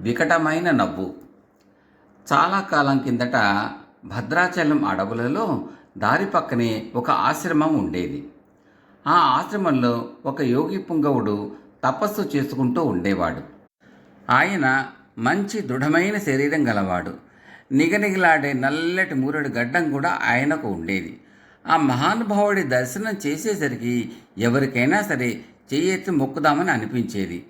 వికటమైన నవ్వు. చాలా కాలం కిందట భద్రాచలం అడవులలో దారి పక్కనే ఒక ఆశ్రమం ఉండేది. ఆ ఆశ్రమంలో ఒక యోగి పుంగవుడు తపస్సు చేసుకుంటూ ఉండేవాడు. ఆయన మంచి దృఢమైన శరీరం గలవాడు. నిగనిగలాడే నల్లటి మూరడి గడ్డం కూడా ఆయనకు ఉండేది. ఆ మహానుభావుడి దర్శనం చేసేసరికి ఎవరికైనా సరే చెయ్యెత్తి మొక్కుదామని అనిపించేది.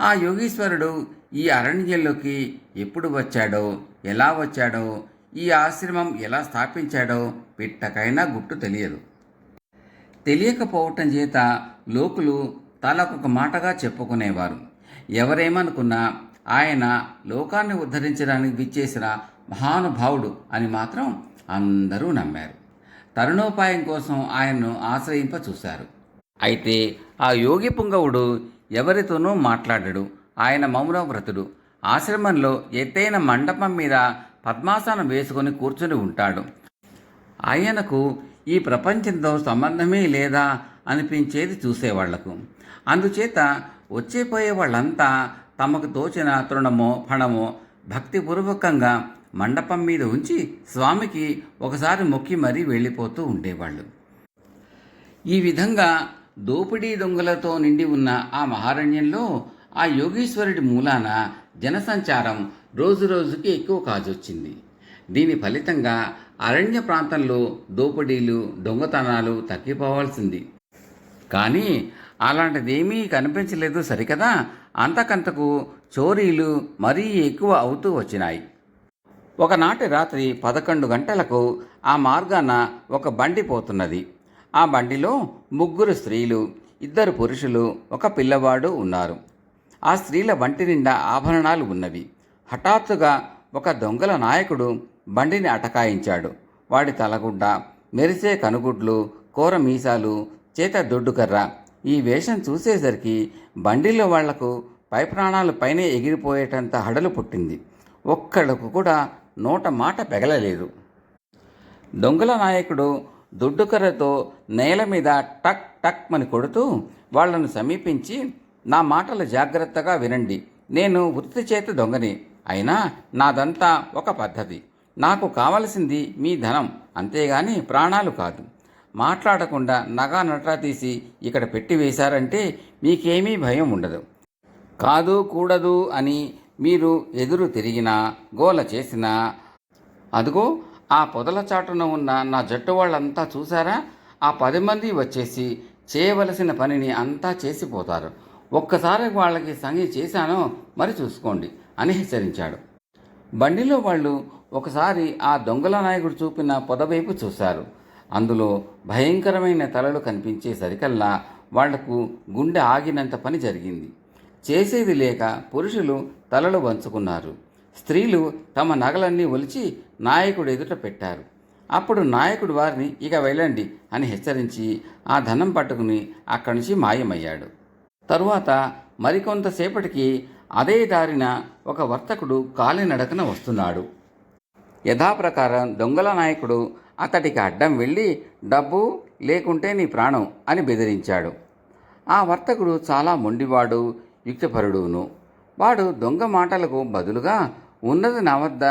ఆ యోగీశ్వరుడు ఈ అరణ్యంలోకి ఎప్పుడు వచ్చాడో ఎలా వచ్చాడో ఈ ఆశ్రమం ఎలా స్థాపించాడో పిట్టకైనా గుట్టు తెలియదు. తెలియకపోవటం చేత లోకులు తలకొక మాటగా చెప్పుకునేవారు. ఎవరేమనుకున్నా ఆయన లోకాన్ని ఉద్ధరించడానికి విచ్చేసిన మహానుభావుడు అని మాత్రం అందరూ నమ్మారు. తరుణోపాయం కోసం ఆయన్ను ఆశ్రయింప చూశారు. అయితే ఆ యోగి పుంగవుడు ఎవరితోనూ మాట్లాడడు ఆయన మౌనవ్రతుడు. ఆశ్రమంలో ఎత్తైన మండపం మీద పద్మాసనం వేసుకొని కూర్చుని ఉంటాడు. ఆయనకు ఈ ప్రపంచంతో సంబంధమే లేదా అనిపించేది చూసేవాళ్ళకు. అందుచేత వచ్చేపోయే వాళ్ళంతా తమకు తోచిన తృణమో ఫణమో భక్తిపూర్వకంగా మండపం మీద ఉంచి స్వామికి ఒకసారి మొక్కి మరీ వెళ్ళిపోతూ ఉండేవాళ్ళు. ఈ విధంగా దోపిడీ దొంగలతో నిండి ఉన్న ఆ మహారణ్యంలో ఆ యోగీశ్వరుడి మూలాన జనసంచారం రోజు రోజుకి ఎక్కువ కాజొచ్చింది. దీని ఫలితంగా అరణ్య ప్రాంతంలో దోపిడీలు దొంగతనాలు తగ్గిపోవాల్సింది. కానీ అలాంటిదేమీ కనిపించలేదు సరికదా? అంతకంతకు చోరీలు మరీ ఎక్కువ అవుతూ వచ్చినాయి. ఒకనాటి రాత్రి పదకొండు గంటలకు ఆ మార్గాన ఒక బండి పోతున్నది. ఆ బండిలో ముగ్గురు స్త్రీలు ఇద్దరు పురుషులు ఒక పిల్లవాడు ఉన్నారు. ఆ స్త్రీల వంటి నిండా ఆభరణాలు ఉన్నవి. హఠాత్తుగా ఒక దొంగల నాయకుడు బండిని అటకాయించాడు. వాడి తలగుడ్డ మెరిసే కనుగుడ్లు కూర మీసాలు చేత దొడ్డుకర్ర ఈ వేషం చూసేసరికి బండిలో వాళ్ళకు పై ప్రాణాలు పైనే ఎగిరిపోయేటంత హడలు పుట్టింది. ఒక్కళ్ళకు కూడా నోట మాట పెగలలేదు. దొంగల నాయకుడు దుడ్డుకర్రతో నేల మీద టక్ టక్ అని కొడుతూ వాళ్ళను సమీపించి నా మాటలు జాగ్రత్తగా వినండి. నేను వృత్తి చేత దొంగని. అయినా నాదంతా ఒక పద్ధతి. నాకు కావలసింది మీ ధనం. అంతేగాని ప్రాణాలు కాదు. మాట్లాడకుండా నగా నట్రా తీసి ఇక్కడ పెట్టి వేశారంటే మీకేమీ భయం ఉండదు. కాదు కూడదు అని మీరు ఎదురు తిరిగినా గోల చేసినా అదిగో ఆ పొదల చాటున ఉన్న నా జట్టు వాళ్ళంతా చూసారా ఆ పది మంది వచ్చేసి చేయవలసిన పనిని అంతా చేసిపోతారు. ఒక్కసారి వాళ్ళకి సంగి చేశానో మరి చూసుకోండి అని హెచ్చరించాడు. బండిలో వాళ్ళు ఒకసారి ఆ దొంగల నాయకుడు చూపిన పొదవైపు చూశారు. అందులో భయంకరమైన తలలు కనిపించే సరికల్లా వాళ్ళకు గుండె ఆగినంత పని జరిగింది. చేసేది లేక పురుషులు తలలు వంచుకున్నారు. స్త్రీలు తమ నగలన్నీ ఒలిచి నాయకుడు ఎదుట పెట్టారు. అప్పుడు నాయకుడు వారిని ఇక వెళ్ళండి అని హెచ్చరించి ఆ ధనం పట్టుకుని అక్కడి నుంచి మాయమయ్యాడు. తరువాత మరికొంతసేపటికి అదే దారిన ఒక వర్తకుడు కాలినడకన వస్తున్నాడు. యథాప్రకారం దొంగల నాయకుడు అతడికి అడ్డం వెళ్ళి డబ్బు లేకుంటే నీ ప్రాణం అని బెదిరించాడు. ఆ వర్తకుడు చాలా మొండివాడు యుక్తిపరుడును. వాడు దొంగ మాటలకు బదులుగా ఉన్నది నా వద్ద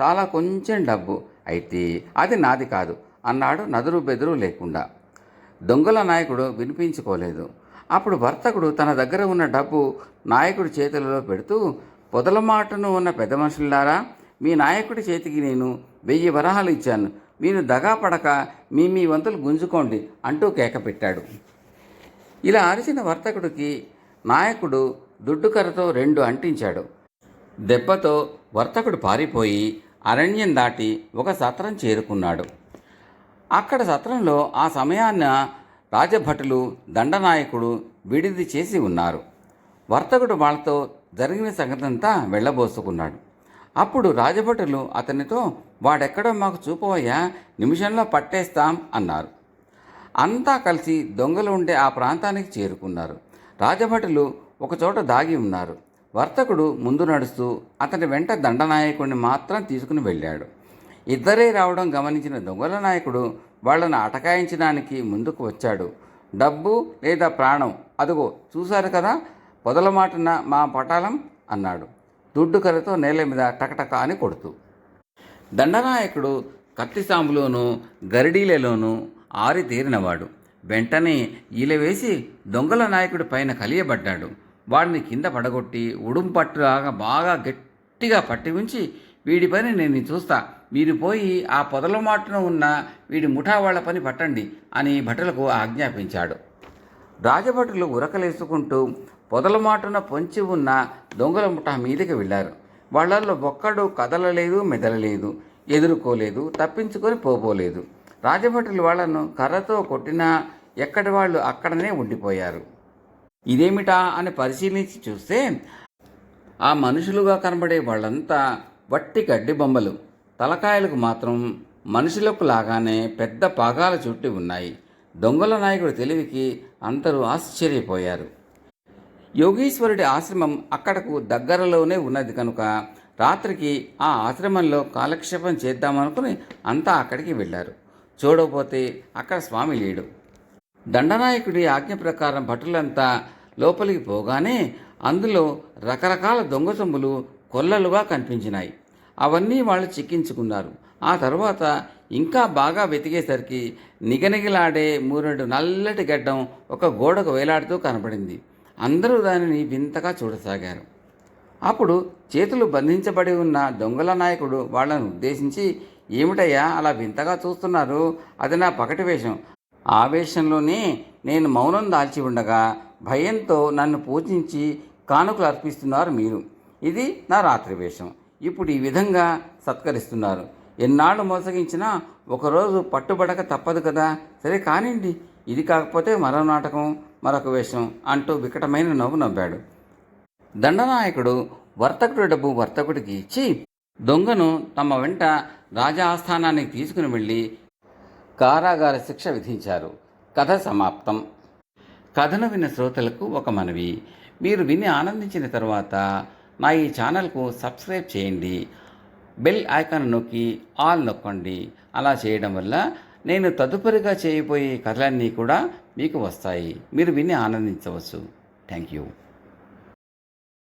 చాలా కొంచెం డబ్బు అయితే అది నాది కాదు అన్నాడు నదురు బెదురు లేకుండా. దొంగల నాయకుడు వినిపించుకోలేదు. అప్పుడు వర్తకుడు తన దగ్గర ఉన్న డబ్బు నాయకుడి చేతులలో పెడుతూ పొదల మాటను ఉన్న పెద్ద మనుషులారా మీ నాయకుడి చేతికి నేను వెయ్యి వరహాలు ఇచ్చాను. మీరు దగా పడక మీ మీ వంతులు గుంజుకోండి అంటూ కేక పెట్టాడు. ఇలా అరిచిన వర్తకుడికి నాయకుడు దుడ్డుకరతో రెండు అంటించాడు. దెబ్బతో వర్తకుడు పారిపోయి అరణ్యం దాటి ఒక సత్రం చేరుకున్నాడు. అక్కడ సత్రంలో ఆ సమయాన్న రాజభటులు దండనాయకుడు విడిది చేసి ఉన్నారు. వర్తకుడు వాళ్ళతో జరిగిన సంగతంతా వెళ్ళబోసుకున్నాడు. అప్పుడు రాజభటులు అతనితో వాడెక్కడో మాకు చూపవయ్యా నిమిషంలో పట్టేస్తాం అన్నారు. అంతా కలిసి దొంగలు ఉండే ఆ ప్రాంతానికి చేరుకున్నారు. రాజభటులు ఒకచోట దాగి ఉన్నారు. వర్తకుడు ముందు నడుస్తూ అతని వెంట దండనాయకుడిని మాత్రం తీసుకుని వెళ్ళాడు. ఇద్దరే రావడం గమనించిన దొంగల నాయకుడు వాళ్ళను అటకాయించడానికి ముందుకు వచ్చాడు. డబ్బు లేదా ప్రాణం? అదుగో చూశారు కదా? పొదల మాటన మా పటాలం అన్నాడు. దుడ్డు కర్రతో నేల మీద టకటక అని కొడుతూ. దండనాయకుడు కత్తిసాములోను గరిడీలలోనూ ఆరితేరినవాడు వెంటనే ఈల వేసి దొంగల నాయకుడి పైన కలియబడ్డాడు. వాడిని కింద పడగొట్టి ఉడుంపట్టులాగా బాగా గట్టిగా పట్టి ఉంచి వీడి పని నేను చూస్తా మీరు పోయి ఆ పొదల మాటున ఉన్న వీడి ముఠా వాళ్ళ పని పట్టండి అని భటులకు ఆజ్ఞాపించాడు. రాజభటులు ఉరకలేసుకుంటూ పొదల మాటున పొంచి ఉన్న దొంగల ముఠా మీదకి వెళ్ళారు. వాళ్ళల్లో ఒక్కడు కదలలేదు మెదలలేదు ఎదుర్కోలేదు తప్పించుకొని పోపోలేదు రాజభటులు వాళ్ళను కర్రతో కొట్టినా ఎక్కడి వాళ్ళు అక్కడనే ఉండిపోయారు. ఇదేమిటా అని పరిశీలించి చూస్తే ఆ మనుషులుగా కనబడే వాళ్ళంతా వట్టి గడ్డి బొమ్మలు. తలకాయలకు మాత్రం మనుషులకు లాగానే పెద్ద పాగాల చుట్టి ఉన్నాయి. దొంగల నాయకుడి తెలివికి అందరూ ఆశ్చర్యపోయారు. యోగీశ్వరుడి ఆశ్రమం అక్కడకు దగ్గరలోనే ఉన్నది కనుక రాత్రికి ఆ ఆశ్రమంలో కాలక్షేపం చేద్దామనుకుని అంతా అక్కడికి వెళ్ళారు. చూడకపోతే అక్కడ స్వామి లేడు. దండనాయకుడి ఆజ్ఞ ప్రకారం భటులంతా లోపలికి పోగానే అందులో రకరకాల దొంగ సొమ్ములు కొల్లలుగా కనిపించినాయి. అవన్నీ వాళ్ళు చిక్కించుకున్నారు. ఆ తర్వాత ఇంకా బాగా వెతికేసరికి నిగనిగలాడే మూరెడు నల్లటి గడ్డం ఒక గోడకు వేలాడుతూ కనపడింది. అందరూ దానిని వింతగా చూడసాగారు. అప్పుడు చేతులు బంధించబడి ఉన్న దొంగల నాయకుడు వాళ్ళను ఉద్దేశించి ఏమిటయ్యా అలా వింతగా చూస్తున్నారు? అది నా పకటి వేషం. ఆ వేషంలోనే నేను మౌనం దాల్చి ఉండగా భయంతో నన్ను పూజించి కానుకలు అర్పిస్తున్నారు మీరు. ఇది నా రాత్రి వేషం. ఇప్పుడు ఈ విధంగా సత్కరిస్తున్నారు. ఎన్నాళ్ళు మోసగించినా ఒకరోజు పట్టుబడక తప్పదు కదా? సరే కానివ్వండి ఇది కాకపోతే మరో నాటకం మరొక వేషం అంటూ వికటమైన నవ్వు నవ్వాడు. దండనాయకుడు వర్తకుడి డబ్బు వర్తకుడికి ఇచ్చి దొంగను తమ వెంట రాజా ఆస్థానానికి తీసుకుని వెళ్ళి కారాగార శిక్ష విధించారు. కథ సమాప్తం. కథను విన్న శ్రోతలకు ఒక మనవి. మీరు విని ఆనందించిన తర్వాత నా ఈ ఛానల్కు సబ్స్క్రైబ్ చేయండి. బెల్ ఐకాన్ నొక్కి ఆల్ నొక్కండి. అలా చేయడం వల్ల నేను తదుపరిగా చేయబోయే కథలన్నీ కూడా మీకు వస్తాయి. మీరు విని ఆనందించవచ్చు. Thank you.